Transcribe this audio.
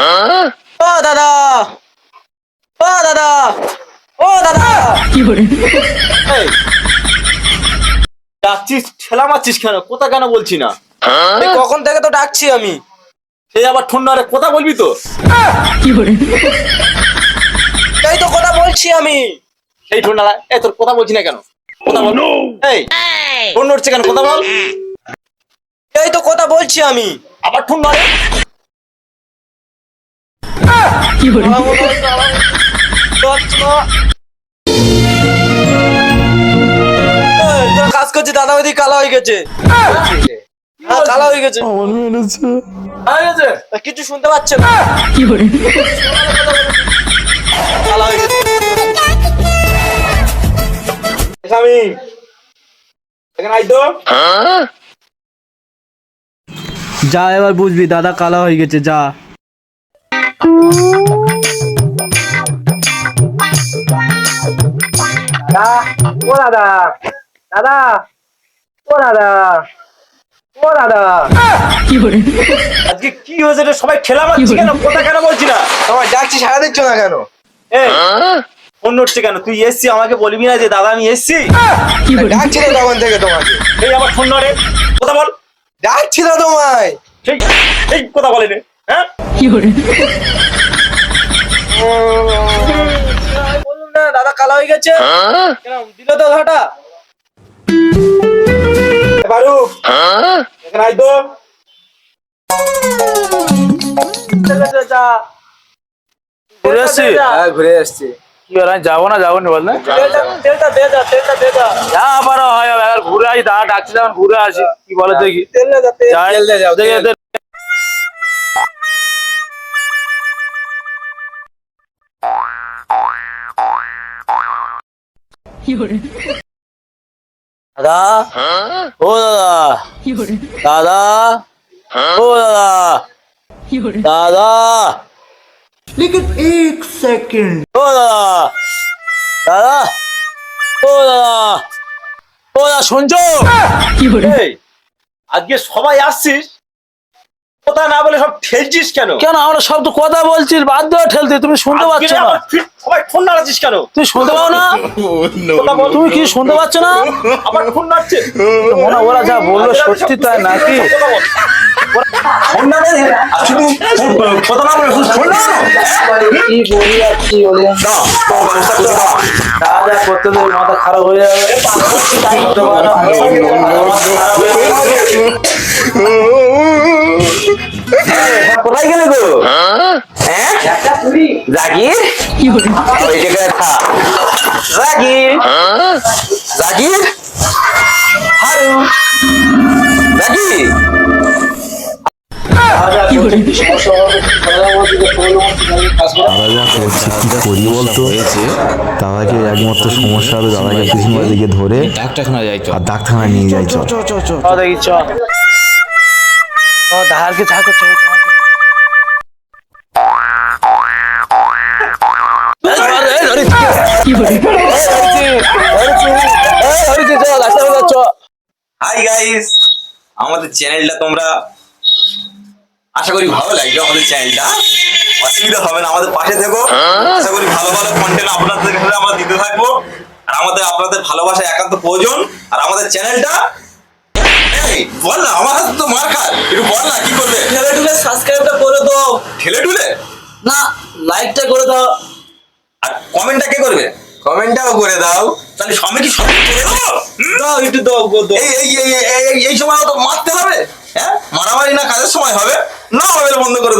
ও দাদা। ও দাদা। ও দাদা। কি করে ডাকছিস ঠেলা মারছিস কেন? কোথা কেন বলছি না? হ্যাঁ? কখন থেকে তো ডাকছি আমি? এই আবার ঠুন্ডারে কথা বলবি তো? এই তো কথা বলছি আমি। এই ঠুন্ডালা এ তোর কথা বলছি না কেন? কথা বল। oh, এই ফোন নড়ছে কেন? কথা বল। এই তো কথা বলছি আমি। আবার ঠুন্ডারে কাজ করছি দাদা ওইদিকে কালা হয়ে গেছে। হ্যাঁ কালা হয়ে গেছে। কিছু শুনতে পাচ্ছে না। কালা হয়ে গেছে। স্বামী এখানে আই যা এবার বুঝবি দাদা কালা হয়ে গেছে যা। ও দাদা দাদা ও দাদা ও দাদা। আজকে কি হয়েছে রে? সবাই ঠেলা মারছি কেন? কথা কেন বলছি না? তোমার ডাকছি সারা দিচ্ছ না কেন? এই ফোন নড়ছে কেন? তুই এসছি আমাকে বলবি না যে দাদা আমি এসছি? ডাকছি তো তখন থেকে তোমাকে। এই আবার ফোন নড়ে। কথা বল। ডাকছি তো তোমায়। সেই এই কথা বলেনি হ্যাঁ? বলুন না দাদা কালা হয়ে গেছে। দিল তো ঘাটা বারু। এখানে আই ঘুরে আসছি? হ্যাঁ ঘুরে আসছি। কি আর আমি যাব না যাব না বল না? যা আবার হয় ঘুরে আসি দাদা ডাকছি যখন ঘুরে আসি। কি বলে দেখি। দাদা ও দাদা দাদা ও দাদা দাদা लेकिन एक सेकंड ও দাদা দাদা ও দাদা ও দাদা শুনছো এই আজকে সবাই আসছিস কথা না বলে সব ঠেলছিস কেন কেন আমরা সব তো কথা বলছি বাদ দেওয়া ঠেলতে তুমি শুনতে আজকে পাচ্ছ না আবার ফির সবাই ফোন নাড়াচ্ছিস কেন? তুমি শুনতে পাও না? কথা বল তুমি কি শুনতে পাচ্ছ না? আবার ফোন নাড়ছে। মনে ওরা যা বলল সত্যি তাই নাকি? কথা বল। ফোন নাড়ে জাগির? ওই জায়গায় থা। জাগির। জাগির? হারু। জাগির করি বলতো দাদাকে একমাত্র সমস্যা হবে দাদাকে পিছনের দিকে ধরে ডাক্তারখানা যাই আর ডাক্তারখানায় নিয়ে যাই চল। চ দেখি চ। চ চ চ। হাই গাইস আমাদের চ্যানেলটা তোমরা আশা করি ভালো লাগবে আমাদের চ্যানেলটা অসুবিধা হবে না আমাদের পাশে থেকো। আশা করি ভালো ভালো কন্টেন্ট আপনাদের কাছে আমরা দিতে থাকব। আর আমাদের আপনাদের ভালোবাসা একান্ত প্রয়োজন। আর আমাদের চ্যানেলটা বল না আমার হাতে তো মার খা একটু বল না কি করবে? ঠেলে ঠুলে সাবস্ক্রাইবটা করে দাও। ঠেলে টুলে না লাইকটা করে দাও। আর কমেন্টটা কে করবে? কমেন্টটাও করে দাও। তাহলে সবাই কি সবাই করে দাও দাও একটু দাও গো দাও। এই এই এই এই- এই- এই সময় তো মারতে হবে হ্যাঁ? মারামারি না কাজের সময় হবে না হবে বন্ধ করে